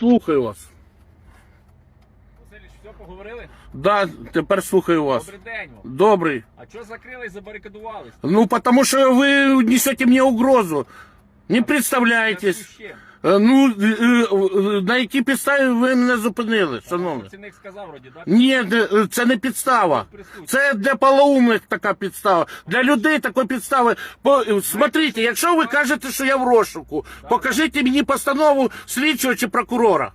слухаю вас. Васильович, все поговорили? Да, тепер слухаю вас. Добрий день вам. Добрий. А чого закрили і забарикадувались? Ну, потому что вы несете мне угрозу. Не представляєтесь. Зв'язку з чим? Е, Ну, е, е, на якій підставі ви мене зупинили, шановні? Працівник сказав вроді, так? Ні, це не підстава. Це для полоумних така підстава. Для людей такої підстави. По, смотрите, якщо ви кажете, що я в розшуку, покажіть мені постанову слідчого чи прокурора.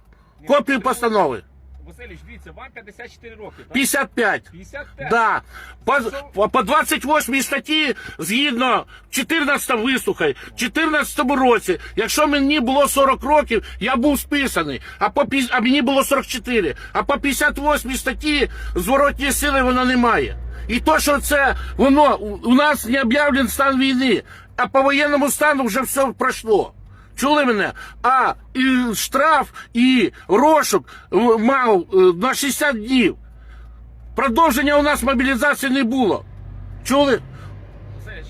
Копію постанови. Васильович, дивіться, вам 54 роки, так? 55. 55? Да. По, по, по 28 статті, згідно 14 вислухай, в 14 році, якщо мені було 40 років, я був списаний, а, по, пі- а мені було 44. А по 58 статті зворотньої сили воно немає. І то, що це воно, у, у нас не об'явлений стан війни, а по воєнному стану вже все пройшло. Чули мене? А і штраф і розшук е, мав е, на 60 днів. Продовження у нас мобілізації не було. Чули? Васильович,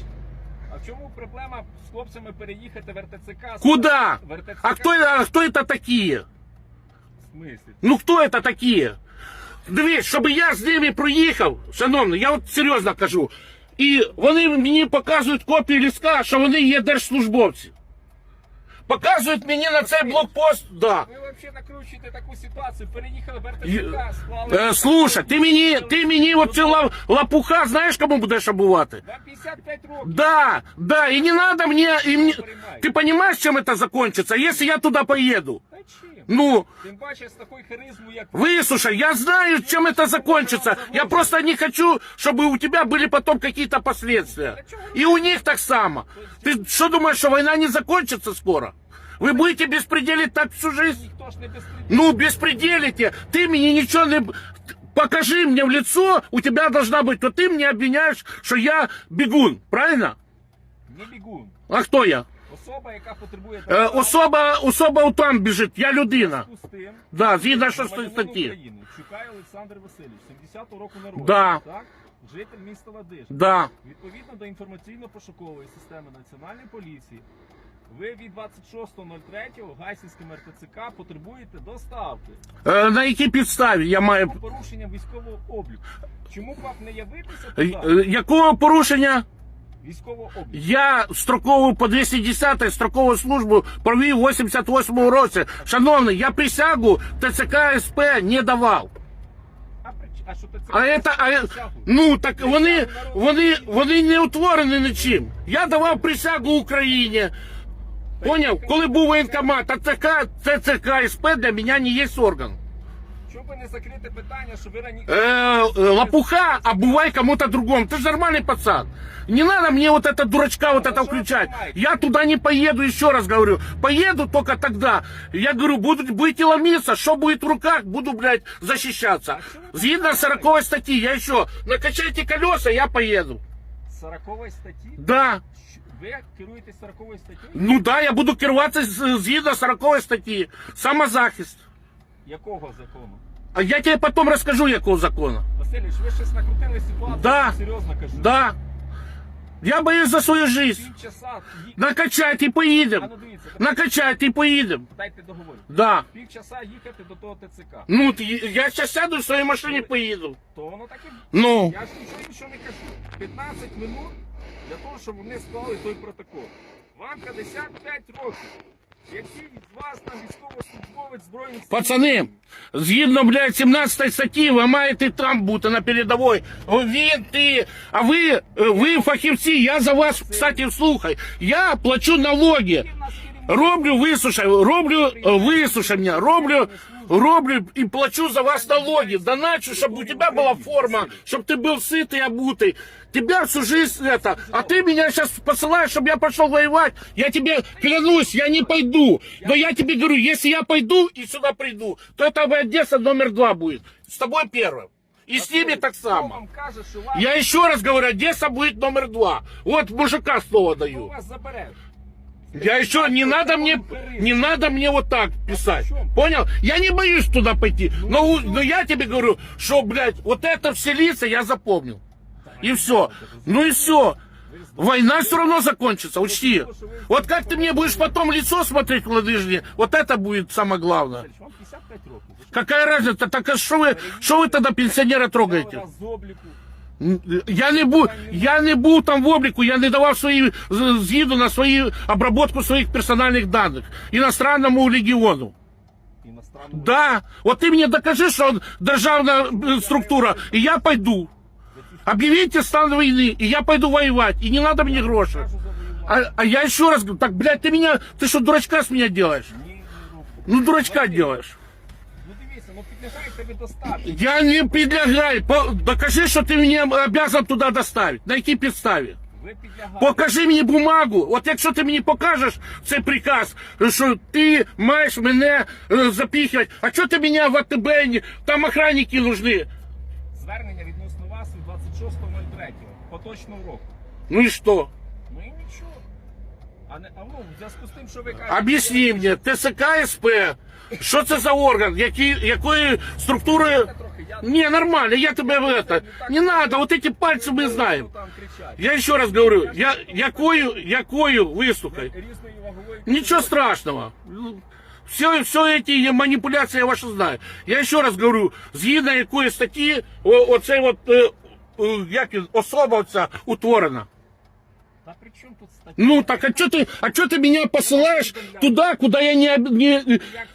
а в чому проблема з хлопцями переїхати в РТЦК? Куда? В РТЦК? А кто, а кто это такие? В смислі? Ну хто это такие? Дивись, щоб я з ними проїхав, шановний, я от серйозно кажу. І вони мені показують копію ліска, що вони є держслужбовці. Показують мені на цей блокпост. Да. Ви взагалі накручуєте таку ситуацію, переїхали в Й- РТЦК, склали... Е, слушай, ти мені, ти мені от цю ла- лапуха знаєш, кому будеш обувати? Вам 55 років. Да, да, и не надо мне, и мне... Ты понимаешь, чем это закончится, если я туда поеду? Та чим? Ну, Тим паче з такою харизмою, як ви. выслушай, я знаю, чем это закончится. Я просто не хочу, чтобы у тебя были потом какие-то последствия. И у них так само. Ты что думаешь, что война не закончится скоро? Вы будете беспределить так всю жизнь? Ніхто ж не безпреділ. Ну, беспределите. Ты мне ничего не... Покажи мне в лицо, у тебя должна быть, то ты мне обвиняешь, что я бегун, правильно? Не бігун. А хто я? Особа, яка потребує Е, особа, особа там біжить, я людина. зв'язку з тим, Да, згідно що 6 громадянин статті. України Чекає Олександр Васильович, 70-го року народу. Да. Так? Житель міста Ладиж. Да. Відповідно до інформаційно-пошукової системи Національної поліції, ви від 26.03 Гайсінським РТЦК потребуєте доставки Е, на якій підставі я маю. з порушенням військового обліку. Чому б вам не явитися Е, туди? е, Якого порушення? Військового обліку. Я строкову по 210 строкову службу провів в 88 році. Шановний, я присягу ТЦК СП не давав. А, що ти це? А это, а, ну так вони, вони, вони не утворені нічим. Я давав присягу Україні. Поняв? Коли був воєнкомат, а ТЦК, ТЦК СП для мене не є орган. Чому би не закрити питання, що ви раніше... Э, э, лопуха, а бывай кому-то другому. Ты же нормальный пацан. Не надо мне вот это дурачка вот это включать. Я туда не поеду, еще раз говорю. Поеду только тогда. Я говорю, будут, будете ломиться, что будет в руках, буду, блядь, защищаться. Згідно 40 статьи, я еще, накачайте колеса, я поеду. 40 статті? Да. Ви керуєтесь 40 статтею? Ну да, я буду керуватися з- згідно 40 статті. Самозахист. Якого закону? А я тебе потім розкажу, якого закону. Васильович, ви щось накрутили ситуацію, Да. серйозно кажу. Да. Я боюсь за свою жизнь. Півчаса, Накачайте і а поїдемо. ну дивіться, Накачайте і поїдемо. дайте договор. Да. Півчаса їхати до того ТЦК. Ну, я зараз сяду в своїй машині поїду. То воно так і... Ну. Я ж нічого іншого не кажу. 15 минут для того, щоб вони склали той протокол. Вам 55 років. Який з вас там військовослужбовець збройних сил? Пацани, згідно, блядь, 17 статті, ви маєте там бути на передовій. О, Він, ти, а ви, е, ви фахівці, я за вас, кстати, слухай. Я плачу налоги. Роблю висушай, роблю е, висушення, роблю, роблю і плачу за вас налоги. Доначу, щоб у тебя була форма, щоб ти був ситий, обутий. Тебя всю жизнь это, а ты меня сейчас посылаешь, чтобы я пошел воевать. Я тебе клянусь, я не пойду. Но я тебе говорю, если я пойду и сюда приду, то это Одесса номер два будет. С тобой первым. И с ними так само. Я еще раз говорю, Одесса будет номер два. Вот мужика слово даю. Я еще не надо мне, не надо мне вот так писать. Понял? Я не боюсь туда пойти. Но, но я тебе говорю, что, блядь, вот это все лица я запомнил. И все. Ну и все. Война все равно закончится, учти. Вот как ты мне будешь потом лицо смотреть в ладыжне, вот это будет самое главное. Васильович, Вам 55 років. Ви ж Какая разница? Так а что вы, что вы тогда пенсионера трогаете? вас з обліку. Я не буду, я не був там в обліку, я не давав свої з- згіду на свою обработку своїх персональних даних іностранному легіону. Іностранного. Да, от ти мені докажи, що державна е, структура, і я пойду. Объявите стан війни, і я пойду воювати, і не надо мені гроші. Кажу завоювати. А, а я еще раз говорю, так, блядь, ты меня, ты что, дурачка с меня делаешь? Ні, не роблю. Ну, дурачка Василь, делаешь. Я не підлягаю. Докажи, що ти мене обязан туди доставити. На якій підставі? Покажи мені бумагу. От якщо ти мені покажеш цей приказ, що ти маєш мене е, а що ти мене в АТБ, там охранники нужны. Звернення відносно вас від 26.03 поточного року. Ну і що? Ну і нічого. А не а ну, в зв'язку з тим, що ви кажете. Об'ясни мені, ТСК СП, що це за орган, які, якої структури... Я трохи, я Не, нормально, я тебе в это. Не надо, вот эти пальцы мы знаем. Там кричать. Я еще раз говорю, я, якою, якою вислухай. Різної вагової Ничего страшного. Все, все эти манипуляции я ваши знаю. Я еще раз говорю, згідно якої статті о, оцей от, е, е, як він, особа оця утворена. Та при чому тут стаття? Ну так а что ты, а что ты меня посылаешь туда, куда я не, об- не... Як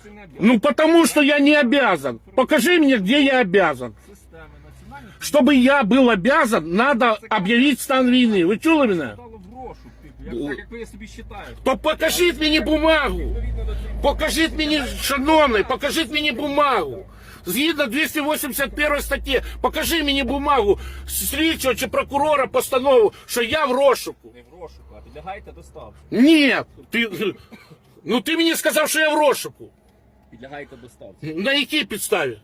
це не об'єкт? Ну потому что я не обязан. Покажи мне, где я обязан. Системи національні Чтобы я был обязан, надо объявить стан війни. Ви чули мене? дало в розшук, типу, як, так, як ви собі вважаєте. То покажіть мені бумагу. Відповідно до цього. Покажіть мені, шановний, покажіть мені бумагу. Згідно 281 статті, покажи мені бумагу слідчого чи прокурора постанову, що я в розшуку. Не в розшуку, а підлягаєте доставці. Ні, ти, ну ти мені сказав, що я в розшуку. Підлягаєте доставці. На якій підставі?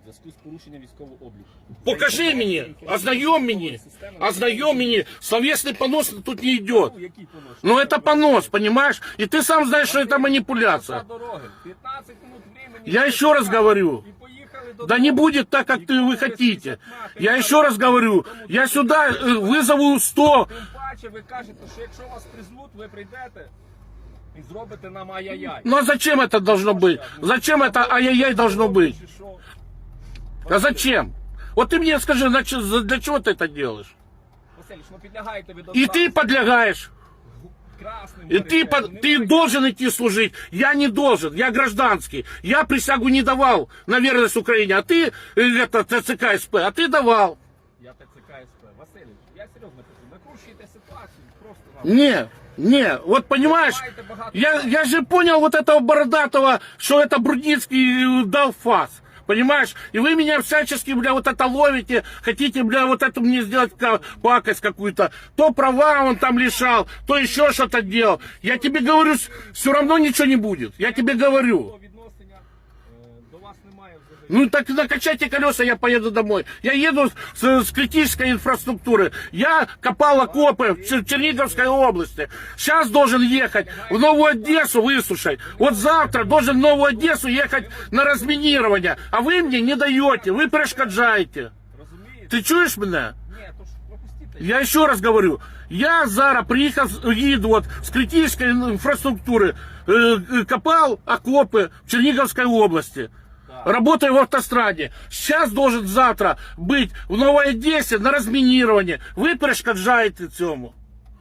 В зв'язку з порушенням військового обліку. Покажи мені, ознайом мені, ознайом мені. Словесний понос тут не йде. Ну, який понос? Ну это понос, понимаешь? И ты сам знаешь, что это манипуляция. По дороги. 15 минут времени. Я еще раз говорю. І поїхали до Да не будет так, как ты, вы хотите. Я еще раз говорю, я сюда э, вызову 100. Тим паче ви кажете, що якщо вас призвуть, ви прийдете і зробите нам ай-яй-яй. Ну а зачем это должно быть? Зачем это ай-яй-яй должно быть? Чи що? А зачем? Вот ты мне скажи, для чё- за- для чего ты это делаешь? Васильович, ну підлягаєте ви И доставці ты подлягаешь. красним. И ты, горячим. под- ты должен идти служить. Я не должен. Я гражданский. Я присягу не давал на верность Украине. А ты, э, это ТЦК СП, а ты давал. Я ТЦК СП. Васильович, я серйозно кажу, накручуєте ситуацію, просто вам. Не, не, вот понимаешь, я, я же понял вот этого бородатого, что это Брудницкий э, дал фас. Понимаешь? И вы меня всячески, бля, вот это ловите, хотите, бля, вот это мне сделать пакость какую-то. То права он там лишал, то еще что-то делал. Я тебе говорю, все равно ничего не будет. Я тебе говорю. Ну так накачайте колеса, я поеду домой. Я еду с, с критической инфраструктуры. Я копал окопы в Чер- Черниговской области. Сейчас должен ехать в Новую Одессу высушать. Вот завтра должен в Новую Одессу ехать на разминирование. А вы мне не даете, вы перешкоджаете. Розумієте? Ты чуешь меня? Ні, то ж пропустіть. Я еще раз говорю, я зараз приехал, еду вот с критической инфраструктуры, э, э, копал окопы в Черниговской области. Так. Работаю в автостраде. Сейчас должен завтра быть в Новой Одессе на разминировании. Ви перешкоджаєте цьому.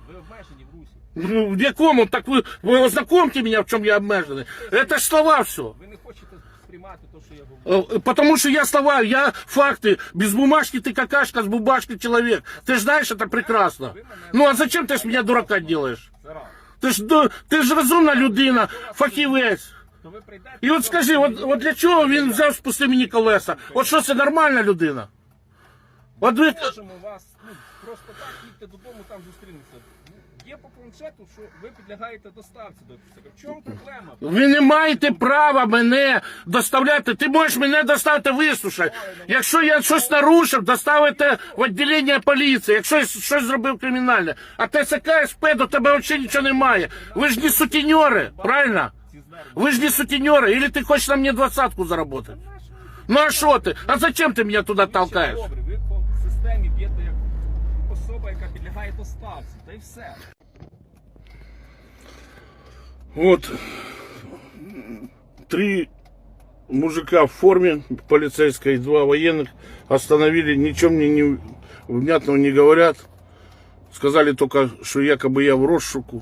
Ви обмежені в Русі. Ну, в якому? Так ви, ви ознакомте меня, в чем я обмежений. Это ж слова все. Ви не хочете сприймати те, що я говорю. Э, Потому что я слова, я факты. Без бумажки ты какашка, с бумажки человек. Ты же знаешь это прекрасно. Ну а зачем ты с меня дурака делаешь? Це раз. Ти ж, до- ти ж розумна людина, фахівець. І от скажи, от, от для чого він взяв спусти мені колеса? От що це нормальна людина? От ви, можемо вас ну, просто так їдьте додому, там зустрінемося. Є по планшету, що ви підлягаєте доставці до ТЦК. В чому проблема? ви не маєте права мене доставляти. Ти можеш мене доставити вислушай. Якщо я щось нарушив, доставите в відділення поліції, якщо я щось зробив кримінальне. А ТСК СП до тебе взагалі нічого немає. Ви ж не сутіньори, правильно? Ці звернення. Ви ж не сутіньори, или ти хочеш на мені двадцатку заработати? Ну а що ти? А зачем ти мене туди толкаєш? Добре, ви по системі б'єте як особа, яка підлягає підлягаєте ставці, та й все. Вот три мужика в форме полицейской, два военных остановили, ничего мне не, внятного не говорят. Сказали только, что якобы я в розшуку.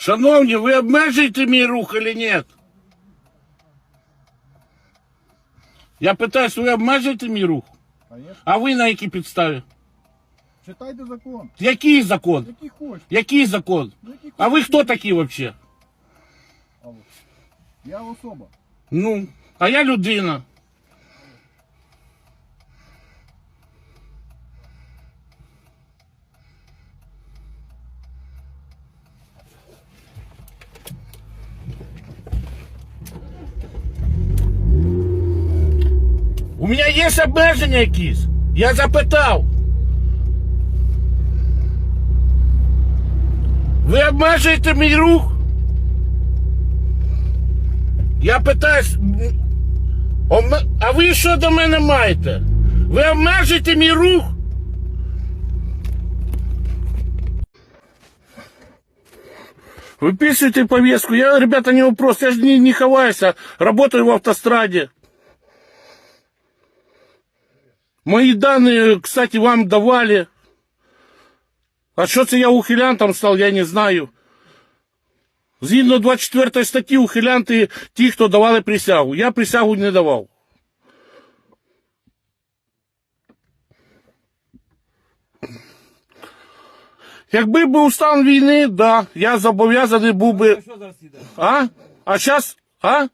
Шановні, ви обмежуєте мій рух чи ні? Я питаюсь, ви обмежуєте мій рух? Конечно. А ви на якій підставі? Читайте закон. Який закон? Який хочеш. Який закон? Який А ви хто такі взагалі? Алло. Я особа. Ну, а я людина. У мене є обмеження якісь. Я запитав. Ви обмежуєте мій рух? Я питаюсь, м, обме- а ви що до мене маєте? Ви обмежуєте мій рух? Выписывайте повестку. Я, ребята, не вопрос. Я же не, не ховаюсь, а работаю в автостраде. Мои данные, кстати, вам давали. А що це я ухилянтом став, я не знаю. Згідно 24 статті ухилянти ті, хто давали присягу. Я присягу не давав. Якби був стан війни, да, я зобов'язаний був би. Що зараз йде? А? А зараз? А?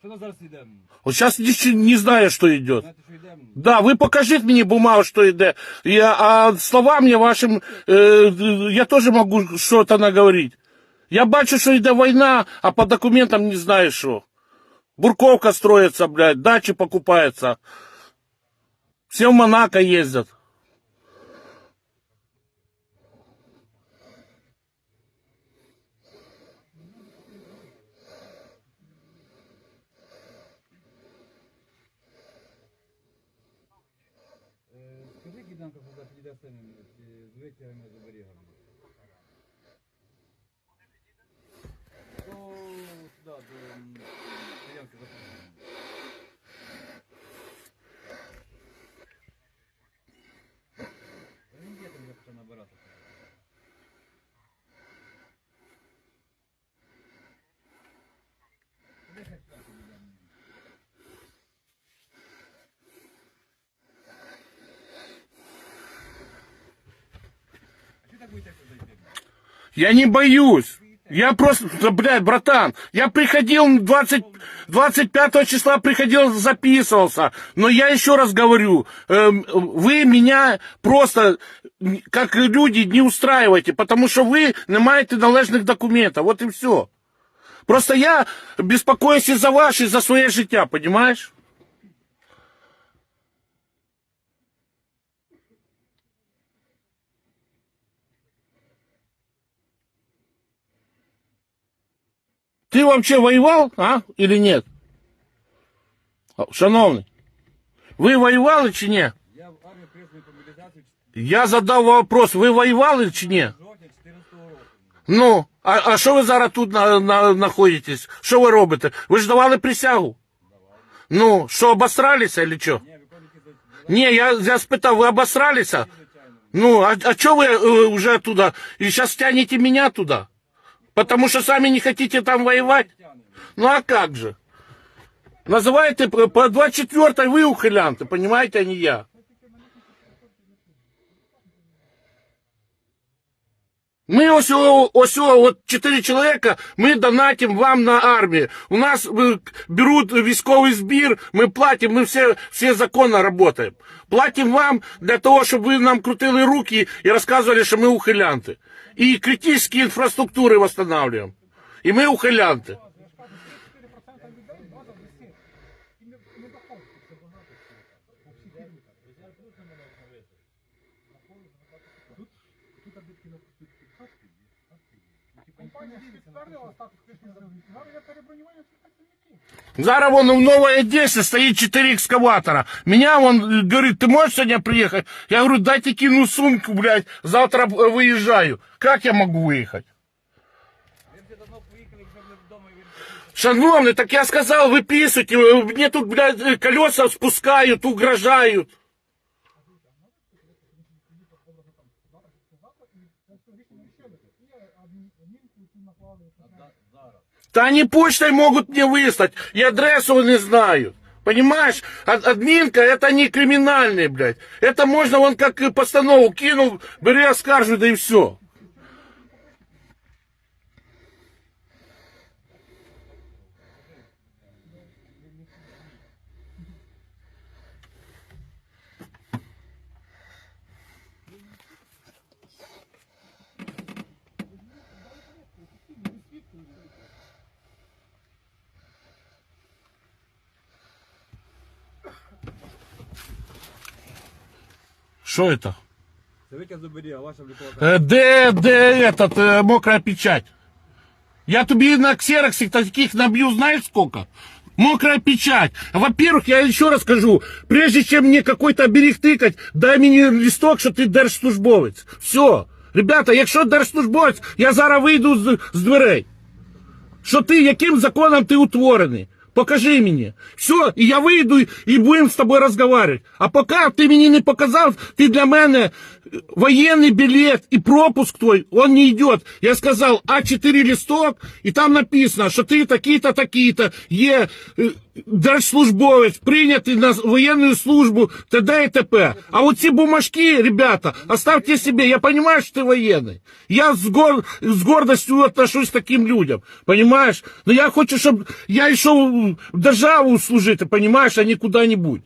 Що нас зараз йде? Вот сейчас не, не знаю, что идет. Знаєте, що йде? Да, вы покажите мне бумагу, что иде. Я, а словам мне вашим, э, я могу что-то наговорить. Я бачу, что иде война, а по документам не знаю что. Бурковка строится, блядь, дачи покупаются. Все в Монако ездят. Я не боюсь. Я просто, блядь, братан, я приходил 20, 25 числа приходил, записывался. Но я еще раз говорю, эм, вы меня просто, как люди, не устраиваете, потому что вы не маете належных документов. Вот и все. Просто я беспокоюсь и за ваше, и за свое життя, понимаешь? Ты вообще воевал, а? Или нет? А, Шановний, ви воювали чи ні? Я в армію призваний по мобілізацію Я задав вопрос, ви воювали чи ні? жовтня 14 року. Ну, а, а що ви зараз тут на, на, знаходитесь? Що ви робите? Ви ж давали присягу? Ну, що, обосралися чи що? Ні, виконуйте за Ні, я, я спитав, ви обосралися? звичайно. Ну, а, а что вы э, уже туда? И сейчас тянете меня туда? Потому что сами не хотите там воевать? Ну а как же? Называете по по 24 вы ухилянты, понимаете, а не я. Мы ось, ось, о, вот четыре человека, мы донатим вам на армию. У нас э, берут військовый збір, мы платим, мы все, все законно работаем. Платим вам для того, чтобы вы нам крутили руки и рассказывали, что мы ухилянты. И критические инфраструктуры восстанавливаем. И мы ухилянты. Зараз вон в Новой Одессе стоит 4 экскаватора. Меня он э, говорит, ты можешь сегодня приехать? Я говорю, дайте кину сумку, блядь, завтра э, выезжаю. Как я могу выехать? Шановный, так я сказал, выписывайте. э, Мне тут, блядь, колеса спускают, угрожают. Да они почтой могут мне выслать, и адресу не знают. Понимаешь, Ад- админка это не криминальный, блядь. Это можно вон как постанову кинул, бери оскаржу, да и все. Что это? Ваша облікова Э, Де, де этот, э, мокрая печать? Я тебе на ксероксах таких набью, знаешь сколько? Мокрая печать. Во-первых, я еще раз скажу, прежде чем мне какой-то оберег тыкать, дай мне листок, що ти держслужбовець. Все. Ребята, якщо держслужбовець, я зараз вийду з, з дверей. Що ти, яким законом ти утворений? Покажи мені. Все, і я вийду і будемо з тобою розмовляти. А поки ти мені не показав, ти для мене е, воєнний білет і пропуск твой, он не йде. Я сказав А4 листок, і там написано, що ти такий-то, такий-то, є е, держслужбовець, прийнятий на воєнну службу, т.д. і т.п. А оці бумажки, ребята, оставьте себе. Я понимаю, что ты военный. Я с, гор... с гордостью отношусь к таким людям. Понимаешь? Но я хочу, чтобы я йшов в державу служити, понимаешь, а не куда-нибудь.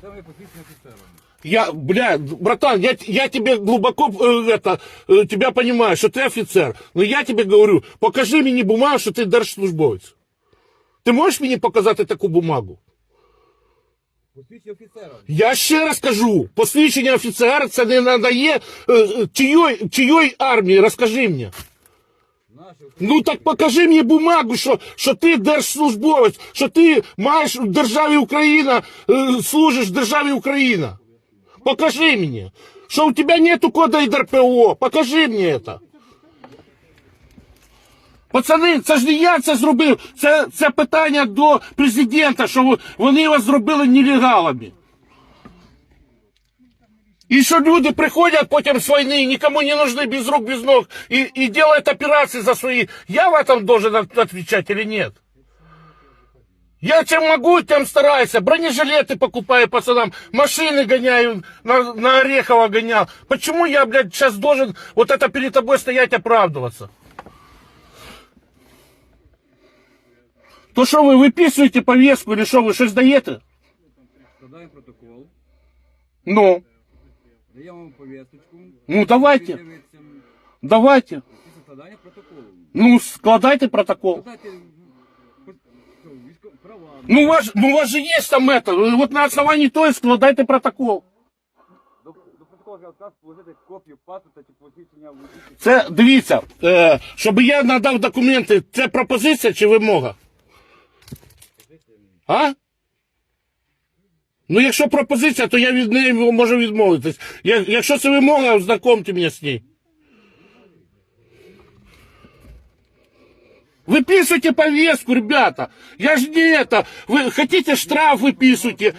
Це ви посвідчені офіцером. Я, бля, братан, я, я тебе глубоко э, это, э, тебя понимаю, что ты офицер. Но я тебе говорю, покажи мне бумагу, что ты держслужбовець. Ти можеш мені показати таку бумагу? Посвідчені офіцером. Я ще раз кажу, посвідчення офіцера це не надає е, е, чийої, чийої армії, розкажи мені. Ну так покажи мені бумагу, що, що ти держслужбовець, що ти маєш в державі Україна, е, служиш в державі Україна. Покажи мені, що у тебе нету кода ІДРПО, покажи мені це. Пацани, це ж не я це зробив. Це, це питання до президента, що вони вас зробили нелегалами. І що люди приходять потім з війни, нікому не нужны без рук, без ног, і, і делают операции за свои. Я в этом должен от- отвечать или нет? Я чем могу, тем стараюсь. Бронежилеты покупаю пацанам, машины гоняю, на, на Орехово гонял. Почему я, блядь, сейчас должен вот это перед тобой стоять оправдываться? То что вы выписываете повестку или что, вы что сдаете? складаємо протокол, Ну, Даємо вам повісточку. ну давайте, давайте. складання протоколу. Ну, складайте протокол. Складайте права. Ну, у вас, ну, у вас же есть там это. Вот на основании того и складайте протокол. До, до протоколу я сказ положити копію паспорта чи посвідчення водія. Це дивіться, е, щоб я надав документи, це пропозиція чи вимога? А? Ну, якщо пропозиція, то я від неї можу відмовитись. Я- Якщо це вимога, ознакомте мене з нею. Выписывайте повестку, ребята. Я ж не это. Вы хотите штраф, выписывайте.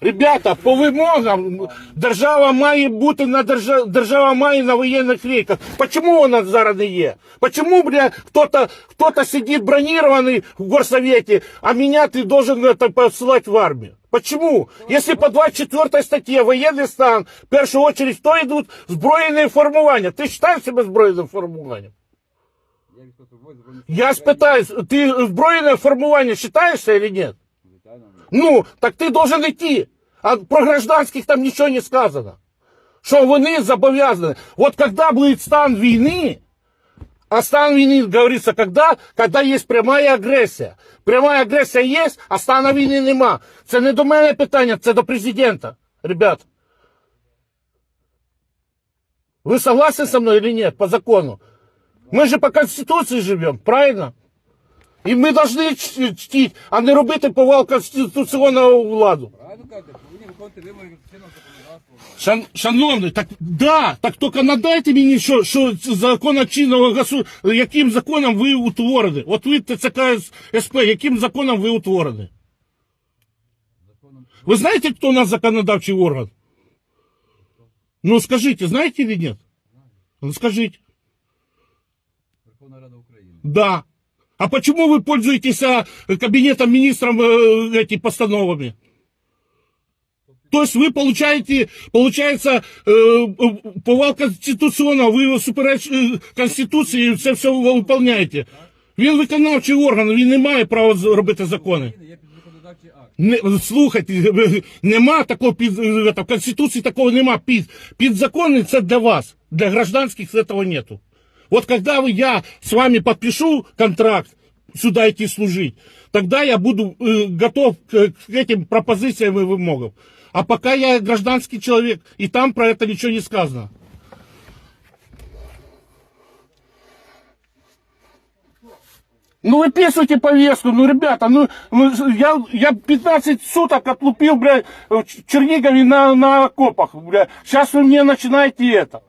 Ребята, по вимогам держава має бути на держава, держава має на воєнних рейках. Почему вона зараз не є? Почему, бля, кто-то кто сидит бронированный в горсовете, а меня ты должен это, посылать в армию? Почему? Если по 24 статье военный стан, в першу очередь, то йдуть збройні формування. Ти вважаєш себе збройним формуванням? Я військовослужбовець збройних Я спитаю, ты збройне формування вважаєшся или нет? Звичайно. Ну, так ти должен йти. А про гражданських там нічого не сказано. Що вони зобов'язані. От коли буде стан війни, а стан війни, говорится, когда, когда є пряма агресія. Пряма агресія є, а стану війни нема. Це не до мене питання, це до президента. Ребят. Вы согласны со мной или нет, по закону? Мы же по Конституции живем, правильно? І ми повинні ч- чтити, а не робити повал конституційного владу. Правильно кажете, повинні виконувати вимоги чинного законодавства. Шан, шановний, так да, так тільки надайте мені, що, що це чинного госу, яким законом ви утворені. От ви ТЦК СП, яким законом ви утворені? Законом Ви знаєте, хто у нас законодавчий орган? Ну скажіть, знаєте или нет? Ну скажіть. Верховна Рада України. Да. А почему вы пользуетесь а, кабинетом министром э, эти постановами? То есть вы получаете, получается, э, э, повал конституционного, ви супереч е, Конституції це все выполняете. Він виконавчий орган, він не має права з- робити закони. України Є підзаконодавчий акт. Не, слухайте, е, нема такого під, е, в Конституції такого нема. Під, підзаконний це для вас, для гражданских этого нету. Вот когда вы, я с вами подпишу контракт, сюда идти служить, тогда я буду э, готов к, к этим пропозициям и вымогам. А пока я гражданский человек, и там про это ничего не сказано. Ну выписывайте повестку, ну ребята, ну ну, я, я 15 суток отлупил, бля, в Чернигове на, на окопах, бля. Сейчас вы мне начинаете это.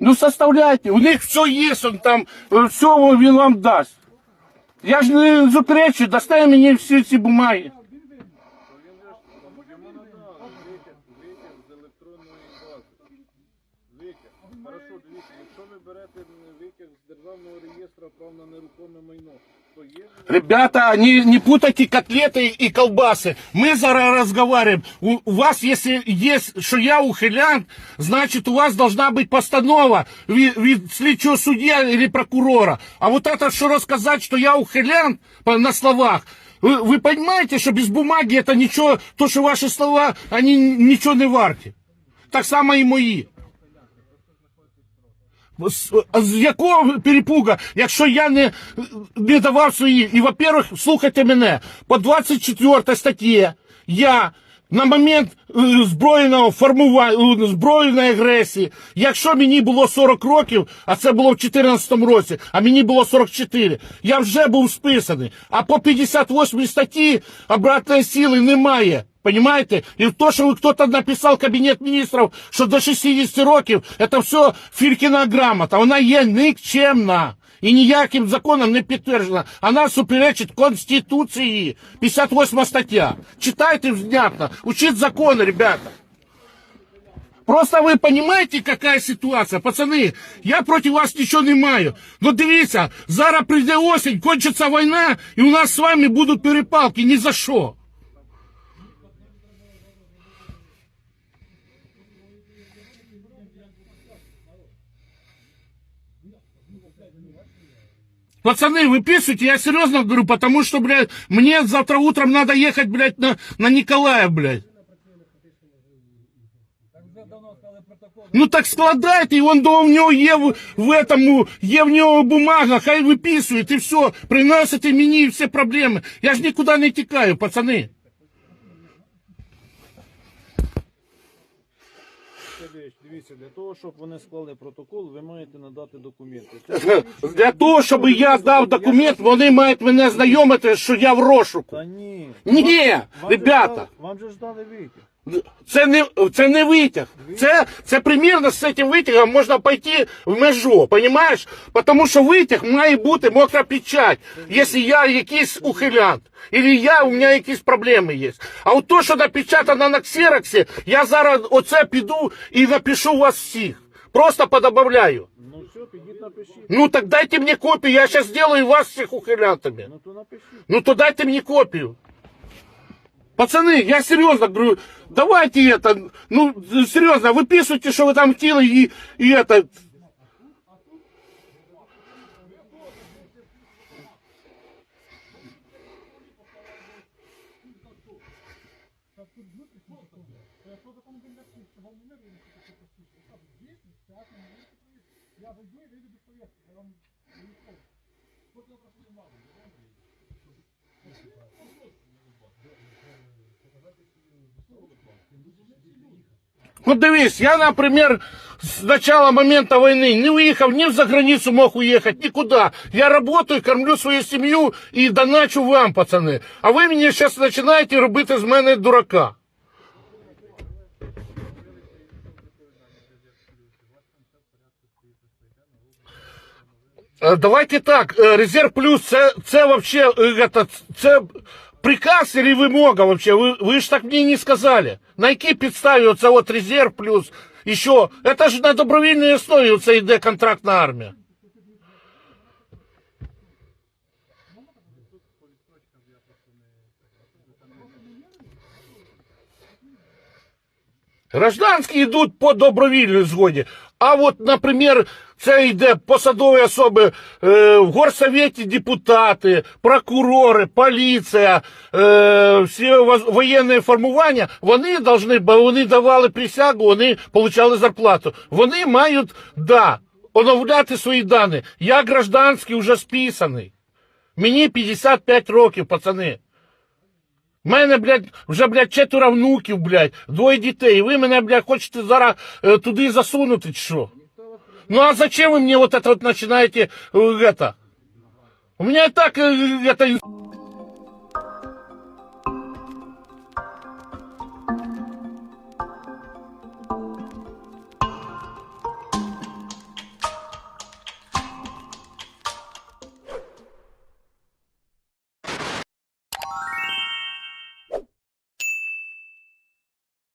Ну составляйте, у них все есть, он там, все він вам дасть. Я ж не заперечую, достай мені всі ці бумаги. Хорошо, дивіться, якщо ви берете викид з державного реєстру прав на нерухоме майно, є Ребята, не, не путайте котлеты и колбасы. Мы зараз разговариваем. У, у вас, если есть, что я ухилянт, значит, у вас должна быть постанова вид, вид слідчого судья или прокурора. А вот это, что рассказать, что я ухилянт по- на словах, вы, вы понимаете, что без бумаги это ничего, то, что ваши слова, они ничего не варті. Так само і мої. З, з якого перепуга, якщо я не, не давав свої. І, во-первых, слухайте мене, по 24 статті я на момент е, збройного формування, е, збройної агресії, якщо мені було 40 років, а це було в 14 році, а мені було 44, я вже був списаний. А по 58 статті обратної сили немає. Понимаете? И то, что кто-то написал Кабинет министров, что до 60 років, это все Фількіна грамота. Вона є нікчемна. І ніяким законом не підтверджена. Вона суперечить Конституції. 58 стаття. Читайте внятно. Учіть закони, ребята. Просто вы понимаете, какая ситуація, пацани? Я проти вас нічого не маю. Ну дивіться, зараз прийде осінь, кончиться війна, і у нас з вами будуть перепалки. Ні за що. Пацаны, выписывайте, я серьезно говорю, потому что, блядь, мне завтра утром надо ехать, блядь, на, на Николаев, блядь. Так вже давно склали протокол. Ну так складайте, і он до в нього є в, в этому, є в нього бумага, хай виписує, і все, приносите мені всі проблеми. Я ж нікуди не тікаю, пацани. Дивіться, для того, щоб вони склали протокол, ви маєте надати документи. Для того, щоб я дав документ, вони мають мене знайомити, що я в розшуку. Та ні. Ні, Вам же ребята. дали- Вам же ж дали витяг. Це не, це не витяг. Це, це примірно з цим витягом можна пойти в межу, понимаєш? Тому що витяг має бути мокра печать, якщо я якийсь ухилянт. Або я, у мене якісь проблеми є. А от то, що напечатано на ксероксі, я зараз оце піду і напишу вас всіх. Просто подобавляю. Ну все, підіть напишіть. Ну так дайте мне копию, я сейчас сделаю вас всех ухилянтами. Ну то напишіть. Ну то дайте мне копию. Пацаны, я серьезно говорю, давайте это, ну серьезно, выписывайте, что вы там хотели и, и это. Ну дивись, я, например, с начала момента войны не уехал, ни за границу мог уехать, никуда. Я работаю, кормлю свою семью и доначу вам, пацаны. А ви мені зараз починаєте робити з мене дурака. Е, Давайте так, е, резерв плюс, це, це вообще, е, это, це приказ или вимога вообще? Ви, ви ж так мені не сказали. На якій підставі оце от резерв плюс, і що? Це ж на добровільній основі оце йде контрактна армія. Гражданські йдуть по добровільній згоді. А от, наприклад, це йде посадові особи е, в горсовєті депутати, прокурори, поліція, е, всі воєнні формування, вони должны, вони давали присягу, вони отримали зарплату. Вони мають, да, оновляти свої дані. Я гражданський вже списаний. Мені 55 років, пацани. У мене, блядь, вже, блядь, четверо внуків, блядь, двоє дітей. Ви мене, блядь, хочете зараз е, туди засунути, чи що? Ну а зачем вы мне вот это вот начинаете, э, это? У меня и так, э, это,